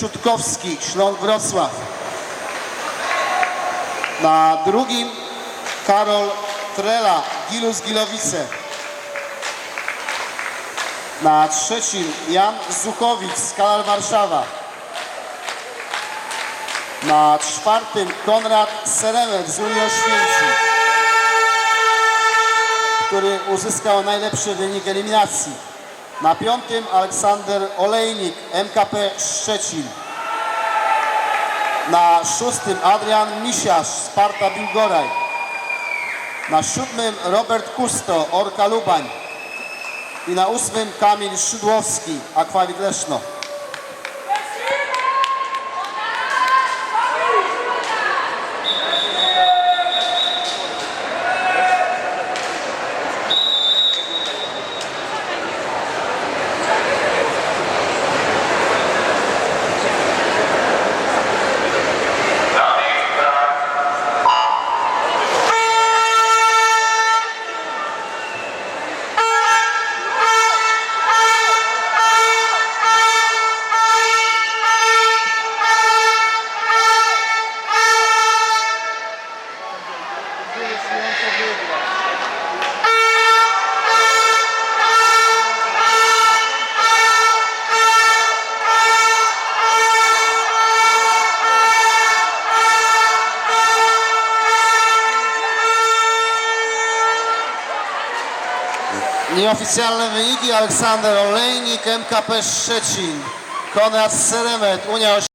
Szutkowski, Śląsk Wrocław. Na drugim Karol Trela, Gilus Gilowice. Na trzecim Jan Zuchowicz, Skalar Warszawa. Na czwartym Konrad Seremet z Unii Oświęcim, który uzyskał najlepszy wynik eliminacji. Na piątym Aleksander Olejnik, MKP Szczecin. Na szóstym Adrian Misiarz, Sparta Biłgoraj. Na siódmym Robert Kusto, Orka Lubań. I na ósmym Kamil Szydłowski, Akwawit Leszno. Nieoficjalne wyniki Aleksander Olejnik, MKP Szczecin, Konrad Seremet, Unia